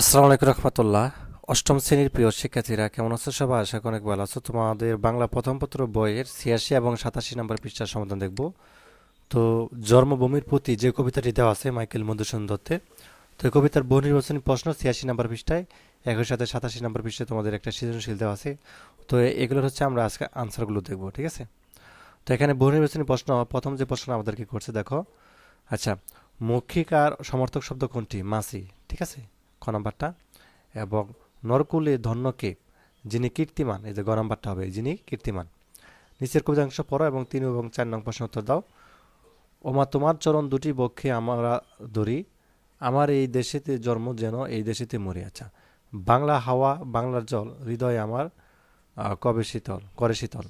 আসসালামু আলাইকুম রহমতুল্লাহ। অষ্টম শ্রেণির প্রিয় শিক্ষার্থীরা, কেমন আছো সবাই? আশা অনেক ভালো আছো। তোমাদের বাংলা প্রথম পত্র বইয়ের ছিয়াশি এবং সাতাশি নম্বর পৃষ্ঠার সমাধান দেখব। তো জন্মভূমির প্রতি যে কবিতাটি দেওয়া আছে মাইকেল মধুসূদন দত্তের, তো এই কবিতার বহু নির্বাচনী প্রশ্ন ছিয়াশি নম্বর পৃষ্ঠায়, একই সাথে সাতাশি নম্বর পৃষ্ঠায় তোমাদের একটা সৃজনশীল দেওয়া আছে। তো এগুলোর হচ্ছে আমরা আজকে আনসারগুলো দেখব, ঠিক আছে? তো এখানে বহু নির্বাচনী প্রশ্ন, প্রথম যে প্রশ্ন আমাদেরকে করছে, দেখো। আচ্ছা মৌখিক আর সমর্থক শব্দ কোনটি? মাসি, ঠিক আছে? খ নাম্বারটা এবং নরকুলে ধন্যকে, যিনি কীর্তিমান, এই যে গ নাম্বারটা হবে, যিনি কীর্তিমান। নিচের কবিতাংশ পড়ো এবং তিন এবং চার নং প্রশ্ন উত্তর দাও। ওমা, তোমার চরণ দুটি বক্ষে আমরা ধরি, আমার এই দেশেতে জন্ম যেন এই দেশেতে মরি। আচ্ছা বাংলা হাওয়া, বাংলার জল, হৃদয় আমার কবে শীতল, করে শীতল,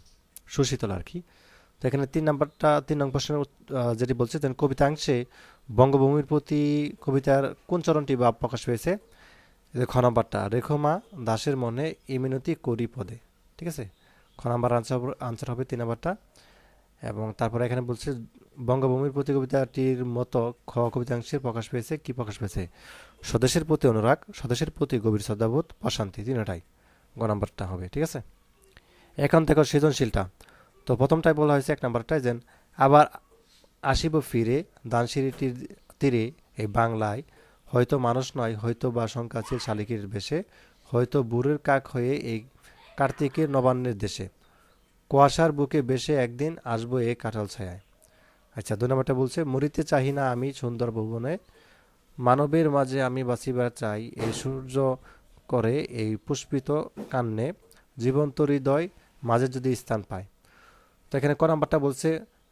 সুশীতল আর কি। তো এখানে তিন নাম্বারটা, তিন নং প্রশ্নের যেটি বলছে, দেন কবিতাংশে বঙ্গভূমির প্রতি কবিতার কোন চরণটি বা প্রকাশ পেয়েছে? খ নাম্বারটা রেখমা দাসের মনে এই মিনতি করি পদে। ঠিক আছে? খ নাম্বার আনসার আনসার হবে তিন নাম্বারটা। এবং তারপরে এখানে বলছে বঙ্গভূমির প্রতি কবিতাটির মতো খ কবিতাংশের প্রকাশ পেয়েছে, কি প্রকাশ পেয়েছে? স্বদেশের প্রতি অনুরাগ, স্বদেশের প্রতি গভীর শ্রদ্ধাবোধ, প্রশান্তি, তিনটাই গ নাম্বারটা হবে, ঠিক আছে? এখন দেখো সৃজনশীলটা। তো প্রথমটাই বলা হয়েছে এক নাম্বারটায় যেন আবার আসিব ফিরে দানসিঁড়িটির তীরে, এই বাংলায় হয়তো মানুষ নয়, হয়তো বা শঙ্কাচিল শালিকের বেশে, হয়তো বুড়ের কাক হয়ে এই কার্তিকের নবান্নের দেশে। কুয়াশার বুকে বেশে একদিন আসব এ কাঁঠাল ছায়ায়। আচ্ছা দু নম্বরটা বলছে, মরিতে চাহি না আমি সুন্দর ভুবনে মানবের মাঝে আমি বাঁচিবার চাই এই সূর্য করে এই পুষ্পিত কান্নে জীবন্ত হৃদয় মাঝে যদি স্থান পায়। তো এখানে ক নাম্বারটা বলছে,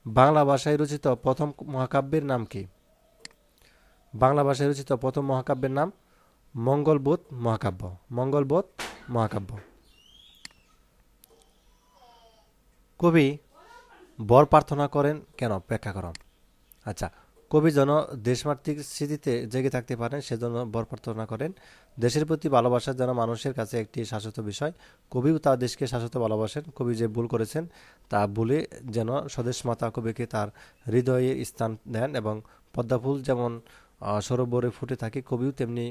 বাংলা ভাষায় রচিত প্রথম মহাকাব্যের নাম কি? বাংলা ভাষায় রচিত প্রথম মহাকাব্যের নাম মঙ্গলবোধ মহাকাব্য। মঙ্গলবোধ মহাকাব্য। কবি বর প্রার্থনা করেন, কেন ব্যাখ্যা করো। আচ্ছা কবি যেন দেশমাতৃক স্মৃতিতে জেগে থাকতে পারেন, সেজন্য বর প্রার্থনা করেন, দেশের প্রতি ভালোবাসা যেন মানুষের কাছে একটি শাশ্বত বিষয়, কবিও তার দেশকে শাশ্বত ভালোবাসেন, কবি যে ভুল করেছেন, তা ভুলে যেন স্বদেশ মাতা কবিকে তার হৃদয়ে স্থান দেন এবং পদ্মাফুল যেমন সরোবরে ফুটে থাকে কবিও তেমনি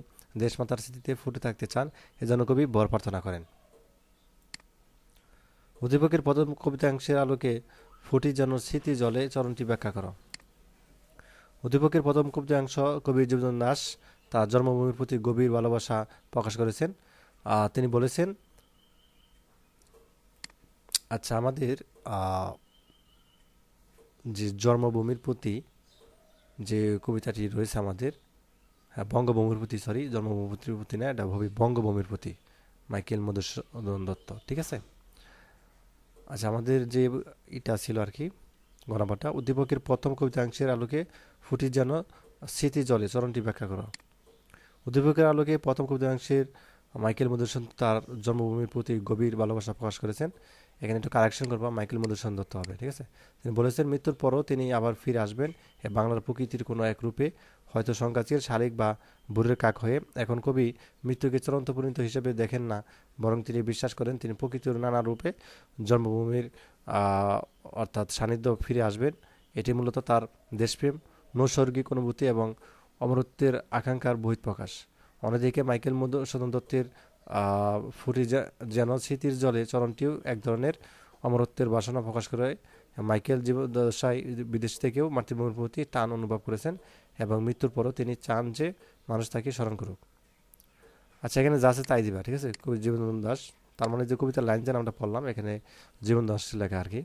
দেশমাতার স্মৃতিতে ফুটে থাকতে চান এজন্য কবি বর প্রার্থনা করেন। উদ্দীপকের প্রথম কবিতাংশের আলোকে ফুটি যেন স্মৃতি জলে চরণটি ব্যাখ্যা করো। উদ্দীপকের প্রথম কবিতাংশ কবি জীবন দাস, তার জন্মভূমির প্রতি গভীর ভালোবাসা প্রকাশ করেছেন। তিনি বলেছেন আচ্ছা আমাদের যে জন্মভূমির প্রতি যে কবিতাটি রয়েছে আমাদের হ্যাঁ বঙ্গভূমির প্রতি সরি জন্মভূমির প্রতি না, এটা হবে বঙ্গভূমির প্রতি, মাইকেল মধুসূদন দত্ত, ঠিক আছে? আচ্ছা আমাদের যে এটা ছিল আর কি গণাপাটা উদ্দীপকের প্রথম কবিতাংশের আলোকে ফুটি যেন স্মৃতি জলে, চরণটি ব্যাখ্যা করো। উদ্দীপকের আলোকে প্রথম কবিতাংশের মাইকেল মধুসূদন তার জন্মভূমির প্রতি গভীর ভালোবাসা প্রকাশ করেছেন। এখানে একটু কারেকশন করবা, মাইকেল মধুসূদন দত্ত হবে, ঠিক আছে? তিনি বলেছেন মৃত্যুর পরও তিনি আবার ফিরে আসবেন। বাংলার প্রকৃতির কোনো এক রূপে হয়তো সংখ্যাচির শালিক বা বুড়ের কাক হয়ে। এখন কবি মৃত্যুকে চূড়ান্ত পরিণত হিসেবে দেখেন না, বরং তিনি বিশ্বাস করেন তিনি প্রকৃতির নানা রূপে জন্মভূমির অর্থাৎ সান্নিধ্য ফিরে আসবেন। এটি মূলত তার দেশপ্রেম, নৈসর্গিক অনুভূতি এবং অমরত্বের আকাঙ্ক্ষার বহিঃপ্রকাশ। অন্যদিকে মাইকেল মধুসূদন দত্তের ফুটি যেন স্মৃতির জলে চরণটিও এক ধরনের অমরত্বের বাসনা প্রকাশ করে। মাইকেল জীবদশায় বিদেশ থেকেও মাতৃভূমির প্রতি টান অনুভব করেছেন এবং মৃত্যুর পরও তিনি চান যে মানুষ তাকে স্মরণ করুক। আচ্ছা এখানে যা আছে তাই দিবা, ঠিক আছে? কবি জীবন দাস তার মানে যে কবিতার লাইন যেন আমরা পড়লাম, এখানে জীবন দাস লেখা আর কি।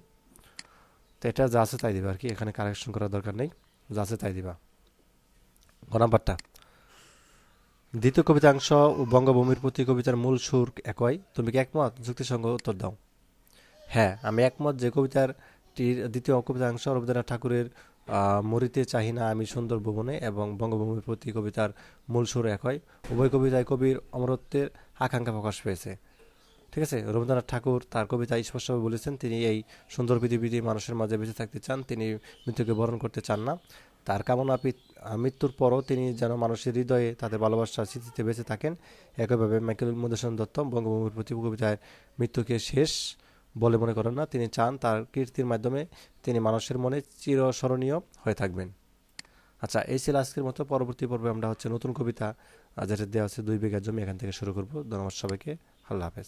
তো এটা যা আছে তাই দিবা আর কি, এখানে কারেকশন করার দরকার নেই। যা আছে তাই দিবা। গ নাম্বারটা দ্বিতীয় কবিতাংশ ও বঙ্গভূমির প্রতি কবিতার মূল সুর একই। তুমি কি একমত? যুক্তিসঙ্গ উত্তর দাও। হ্যাঁ আমি একমত যে কবিতারটির দ্বিতীয় কবিতাংশ রবীন্দ্রনাথ ঠাকুরের মরিতে চাহি না আমি সুন্দর ভুবনে এবং বঙ্গভূমির প্রতি কবিতার মূল সুর একই। উভয় কবিতায় কবির অমরত্বের আকাঙ্ক্ষা প্রকাশ পেয়েছে। ঠিক আছে? রবীন্দ্রনাথ ঠাকুর তার কবিতায় স্পষ্টভাবে বলেছেন, তিনি এই সুন্দর পৃথিবীতে মানুষের মাঝে বেঁচে থাকতে চান, তিনি মৃত্যুকে বরণ করতে চান না। তার কামনা মৃত্যুর পরও তিনি যেন মানুষের হৃদয়ে তাদের ভালোবাসার স্মৃতিতে বেঁচে থাকেন। একইভাবে মাইকেল মধুসূদন দত্ত বঙ্গভূমির প্রতি কবিতায় মৃত্যুকে শেষ বলে মনে করেন না। তিনি চান তার কীর্তির মাধ্যমে তিনি মানুষের মনে চিরস্মরণীয় হয়ে থাকবেন। আচ্ছা এই ছিল আজকের মতো। পরবর্তী পর্বে আমরা হচ্ছে নতুন কবিতা যেটা দেওয়া আছে দুই বিঘা জমি, এখান থেকে শুরু করব। ধন্যবাদ সবাইকে। আল্লাহ হাফেজ।